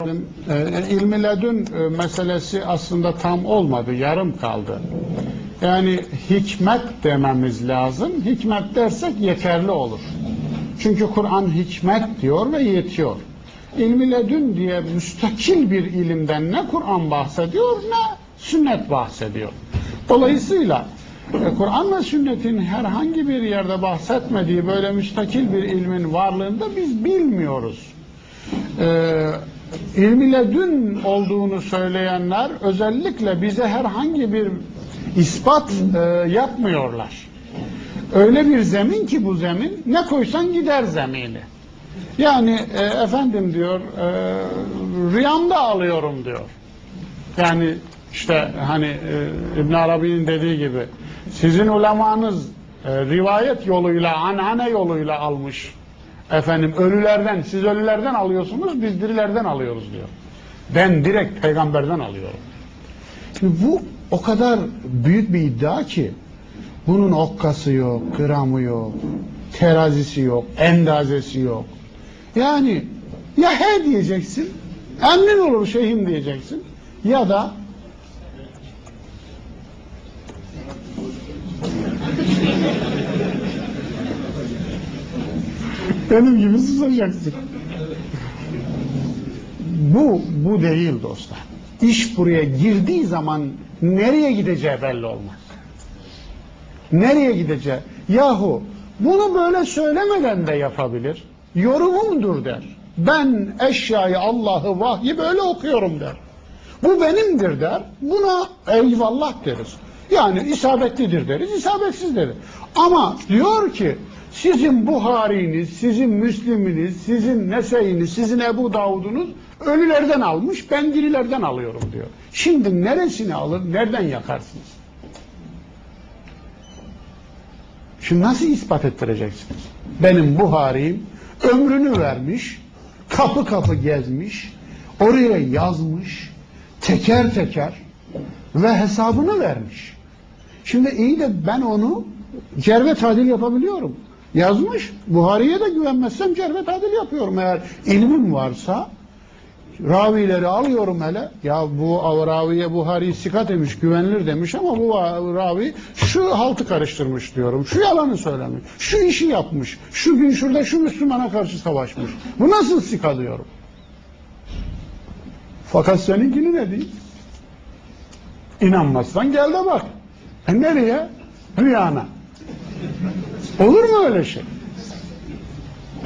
E, ilmi ledün e, meselesi aslında tam olmadı, yarım kaldı. Yani hikmet dememiz lazım. Hikmet dersek yeterli olur. Çünkü Kur'an hikmet diyor ve yetiyor. İlmi ledün diye müstakil bir ilimden ne Kur'an bahsediyor ne sünnet bahsediyor. Dolayısıyla e, Kur'an ve sünnetin herhangi bir yerde bahsetmediği böyle müstakil bir ilmin varlığında biz bilmiyoruz. Ee, ilmi ledün olduğunu söyleyenler özellikle bize herhangi bir ispat e, yapmıyorlar. Öyle bir zemin ki bu zemin ne koysan gider zemini. Yani e, efendim diyor e, rüyamda alıyorum diyor. Yani işte hani e, İbn Arabi'nin dediği gibi sizin ulemanız e, rivayet yoluyla, anane yoluyla almış. Efendim ölülerden, siz ölülerden alıyorsunuz, biz dirilerden alıyoruz diyor. Ben direkt peygamberden alıyorum. Şimdi bu o kadar büyük bir iddia ki bunun okkası yok, gramı yok, terazisi yok, endazesi yok. Yani ya he diyeceksin, emin olur şeyhim diyeceksin ya da benim gibi susacaksın. Bu, bu değil dostlar. İş buraya girdiği zaman nereye gideceği belli olmaz. Nereye gideceği? Yahu bunu böyle söylemeden de yapabilir. Yorumumdur der. Ben eşyayı, Allah'ı, vahyi böyle okuyorum der. Bu benimdir der. Buna eyvallah deriz. Yani isabetlidir deriz, isabetsiz deriz. Ama diyor ki sizin Buhari'niz, sizin Müslim'iniz, sizin Nese'iniz, sizin Ebu Davud'unuz ölülerden almış, ben dirilerden alıyorum diyor. Şimdi neresini alır, nereden yakarsınız? Şimdi nasıl ispat ettireceksiniz? Benim Buhari'm ömrünü vermiş, kapı kapı gezmiş, oraya yazmış, teker teker ve hesabını vermiş. Şimdi iyi de ben onu cerve tadil yapabiliyorum. Yazmış, Buhari'ye de güvenmezsem cerve tadil yapıyorum. Eğer ilmim varsa ravileri alıyorum hele. Ya bu raviye Buhari sikat demiş, güvenilir demiş ama bu ravi şu haltı karıştırmış diyorum. Şu yalanı söylemiş, şu işi yapmış, şu gün şurada şu Müslümana karşı savaşmış. Bu nasıl sika diyorum. Fakat seninkini ne değil? İnanmazsan gel de bak. E nereye? Rüyana. Olur mu öyle şey?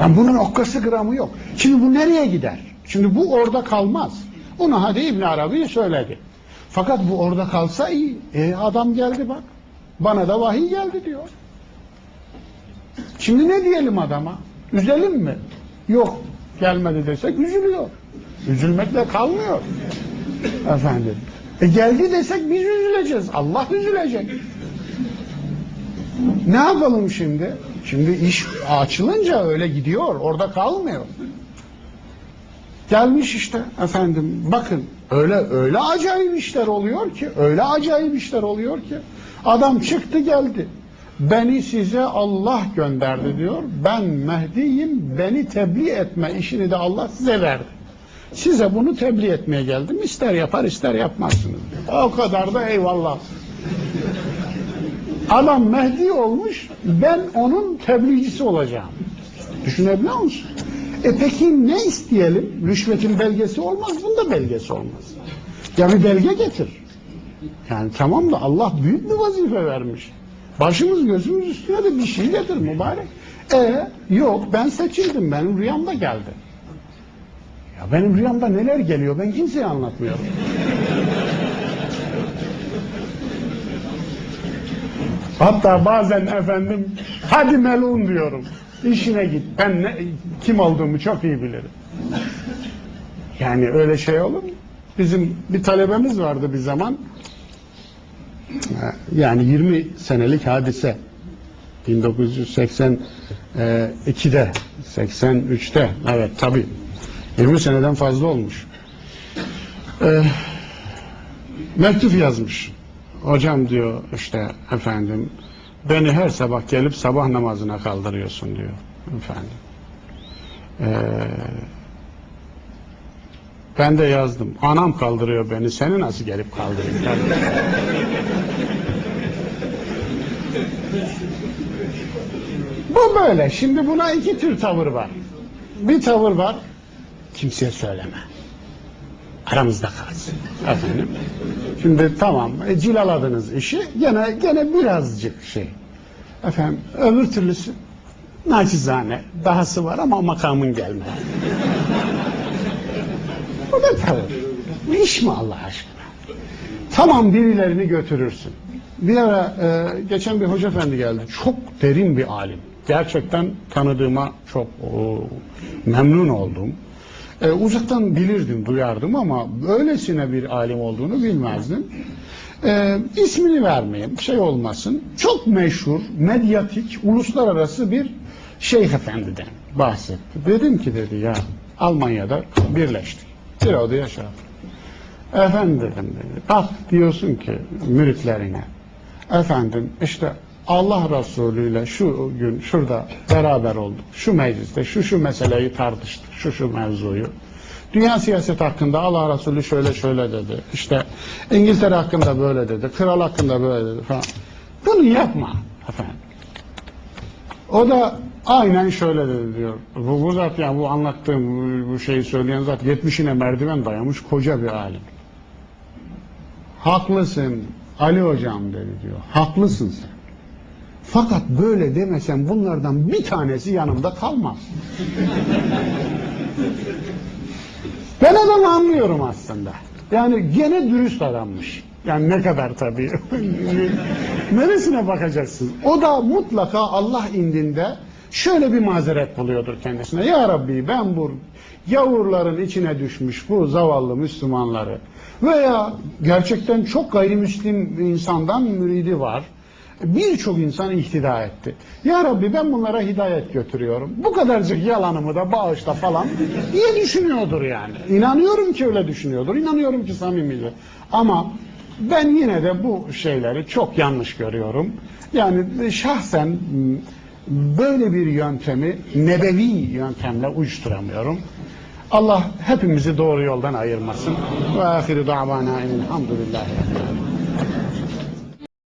Yani bunun okkası gramı yok. Şimdi bu nereye gider? Şimdi bu orada kalmaz. Bunu hadi İbn Arabi söyledi. Fakat bu orada kalsa iyi. E adam geldi bak. Bana da vahiy geldi diyor. Şimdi ne diyelim adama? Üzelim mi? Yok. Gelmedi desek üzülüyor. Üzülmekle kalmıyor. Efendim. E geldi desek biz üzüleceğiz. Allah üzülecek. Ne yapalım şimdi? Şimdi iş açılınca öyle gidiyor. Orada kalmıyor. Gelmiş işte efendim bakın öyle öyle acayip işler oluyor ki öyle acayip işler oluyor ki adam çıktı geldi beni size Allah gönderdi diyor ben Mehdi'yim beni tebliğ etme işini de Allah size verdi size bunu tebliğ etmeye geldim ister yapar ister yapmazsınız diyor. o kadar da eyvallah adam Mehdi olmuş ben onun tebliğcisi olacağım düşünebiliyor musun e peki ne isteyelim? Rüşvetin belgesi olmaz, bunda belgesi olmaz. Ya bir belge getir. Yani tamam da Allah büyük bir vazife vermiş. Başımız gözümüz üstüne de bir şey getir mübarek. E yok ben seçildim benim rüyamda geldi. Ya benim rüyamda neler geliyor ben kimseye anlatmıyorum. Hatta bazen efendim hadi melun diyorum. İşine git. Ben ne, kim olduğumu çok iyi bilirim. Yani öyle şey olur mu? Bizim bir talebemiz vardı bir zaman. Yani 20 senelik hadise. 1982'de, 83'te. Evet tabii. 20 seneden fazla olmuş. Ee, mektup yazmış. Hocam diyor işte efendim beni her sabah gelip sabah namazına kaldırıyorsun diyor efendim. Ee, Ben de yazdım. Anam kaldırıyor beni. Seni nasıl gelip kaldırayım? Bu böyle. Şimdi buna iki tür tavır var. Bir tavır var. Kimseye söyleme. Aramızda kalsın. Efendim. Şimdi tamam. E, cilaladınız işi. Gene gene birazcık şey. Efendim öbür türlüsü naçizane. Dahası var ama makamın gelmedi. Bu da tavır. Bu iş mi Allah aşkına? Tamam birilerini götürürsün. Bir ara e, geçen bir hoca efendi geldi. Çok derin bir alim. Gerçekten tanıdığıma çok o, memnun oldum. E, uzaktan bilirdim, duyardım ama böylesine bir alim olduğunu bilmezdim. E, ismini vermeyeyim, şey olmasın. Çok meşhur, medyatik, uluslararası bir şeyh efendiden bahsetti. Dedim ki dedi ya Almanya'da birleştik. Bir odada yaşadık. Efendim dedim dedi. Bak diyorsun ki müritlerine. Efendim işte Allah Resulü ile şu gün şurada beraber olduk. Şu mecliste şu şu meseleyi tartıştık. Şu şu mevzuyu. Dünya siyaset hakkında Allah Resulü şöyle şöyle dedi. İşte İngiltere hakkında böyle dedi. Kral hakkında böyle dedi falan. Bunu yapma efendim. O da aynen şöyle dedi diyor. Bu, bu zat yani bu anlattığım bu, bu şeyi söyleyen zat 70'ine merdiven dayamış koca bir alim. Haklısın Ali hocam dedi diyor. Haklısın sen. Fakat böyle demesen bunlardan bir tanesi yanımda kalmaz. ben adamı anlıyorum aslında. Yani gene dürüst adammış. Yani ne kadar tabii. Neresine bakacaksın? O da mutlaka Allah indinde şöyle bir mazeret buluyordur kendisine. Ya Rabbi ben bu yavurların içine düşmüş bu zavallı Müslümanları veya gerçekten çok gayrimüslim insandan müridi var. Birçok insan ihtida etti. Ya Rabbi ben bunlara hidayet götürüyorum. Bu kadarcık yalanımı da bağışla falan diye düşünüyordur yani. İnanıyorum ki öyle düşünüyordur. İnanıyorum ki samimidir. Ama ben yine de bu şeyleri çok yanlış görüyorum. Yani şahsen böyle bir yöntemi nebevi yöntemle uyuşturamıyorum. Allah hepimizi doğru yoldan ayırmasın. Ve ahiru davana elhamdülillahi.